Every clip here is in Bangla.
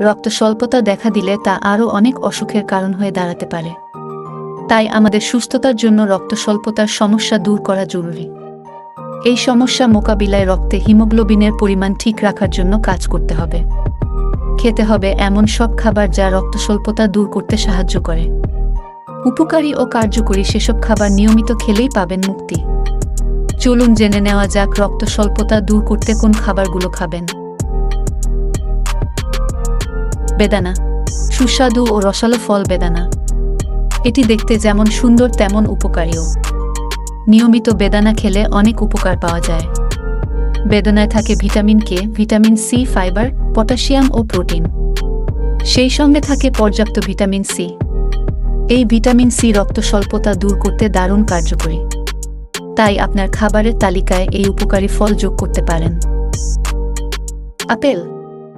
রক্ত স্বল্পতা দেখা দিলে তা আরও অনেক অসুখের কারণ হয়ে দাঁড়াতে পারে। তাই আমাদের সুস্থতার জন্য রক্ত স্বল্পতার সমস্যা দূর করা জরুরি। এই সমস্যা মোকাবিলায় রক্তে হিমোগ্লোবিনের পরিমাণ ঠিক রাখার জন্য কাজ করতে হবে। খেতে হবে এমন সব খাবার যা রক্ত স্বল্পতা দূর করতে সাহায্য করে। উপকারী ও কার্যকরী সেসব খাবার নিয়মিত খেলেই পাবেন মুক্তি। চলুন জেনে নেওয়া যাক রক্ত স্বল্পতা দূর করতে কোন খাবারগুলো খাবেন। বেদানা, সুস্বাদু ও রসালো ফল বেদানা। এটি দেখতে যেমন সুন্দর, তেমন উপকারীও। নিয়মিত বেদানা খেলে অনেক উপকার পাওয়া যায়। বেদনায় থাকে vitamin K, vitamin C, fibre, potassium ও প্রোটিন। সেই সঙ্গে থাকে পর্যাপ্ত ভিটামিন সি। এই ভিটামিন সি রক্ত স্বল্পতা দূর করতে দারুণ কার্যকরী। তাই আপনার খাবারের তালিকায় এই উপকারী ফল যোগ করতে পারেন। আপেল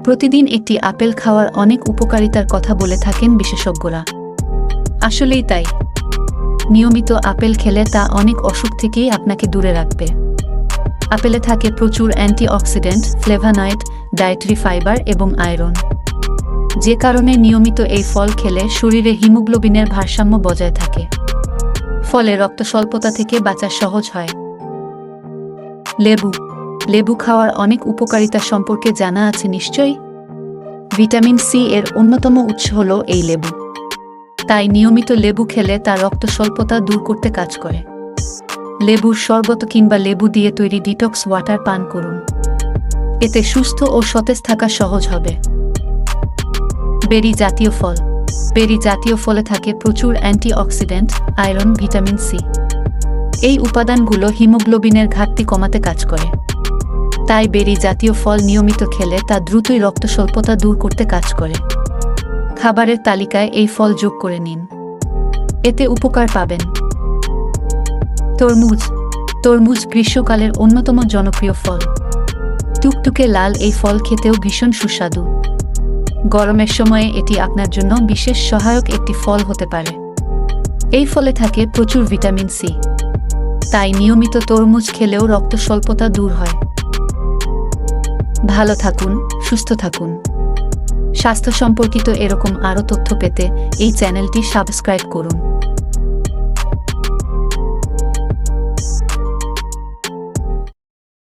প্রতিদিন একটি আপেল খাওয়ার অনেক উপকারিতার কথা বলে থাকেন বিশেষজ্ঞরা। আসলেই তাই। নিয়মিত আপেল খেলে তা অনেক অসুখ থেকেই আপনাকে দূরে রাখবে। আপেলে থাকে প্রচুর অ্যান্টিঅক্সিডেন্ট ফ্লেভানয়েড ডায়েটারি ফাইবার এবং আয়রন। যে কারণে নিয়মিত এই ফল খেলে শরীরে হিমোগ্লোবিনের ভারসাম্য বজায় থাকে। ফলে রক্ত স্বল্পতা থেকে বাঁচা সহজ হয়। লেবু লেবু খাওয়ার অনেক উপকারিতা সম্পর্কে জানা আছে নিশ্চয়ই? ভিটামিন সি এর অন্যতম উৎস হল এই লেবু। তাই নিয়মিত লেবু খেলে তা রক্ত স্বল্পতা দূর করতে কাজ করে। লেবুর শরবত কিংবা লেবু দিয়ে তৈরি ডিটক্স ওয়াটার পান করুন। এতে সুস্থ ও সতেজ থাকা সহজ হবে। বেরি জাতীয় ফল। বেরি জাতীয় ফলে থাকে প্রচুর অ্যান্টিঅক্সিডেন্ট, আয়রন, ভিটামিন সি। এই উপাদানগুলো হিমোগ্লোবিনের ঘাটতি কমাতে কাজ করে। তাই বেরি জাতীয় ফল নিয়মিত খেলে তা দ্রুতই রক্ত স্বল্পতা দূর করতে কাজ করে। খাবারের তালিকায় এই ফল যোগ করে নিন। এতে উপকার পাবেন। তরমুজ। তরমুজ গ্রীষ্মকালের অন্যতম জনপ্রিয় ফল। টুকটুকে লাল এই ফল খেতেও ভীষণ সুস্বাদু। গরমের সময়ে এটি আপনার জন্য বিশেষ সহায়ক একটি ফল হতে পারে। এই ফলে থাকে প্রচুর ভিটামিন সি। তাই নিয়মিত তরমুজ খেলেও রক্ত স্বল্পতা দূর হয়। ভালো থাকুন সুস্থ থাকুন। স্বাস্থ্য সম্পর্কিত এরকম আরও তথ্য পেতে এই চ্যানেলটি সাবস্ক্রাইব করুন।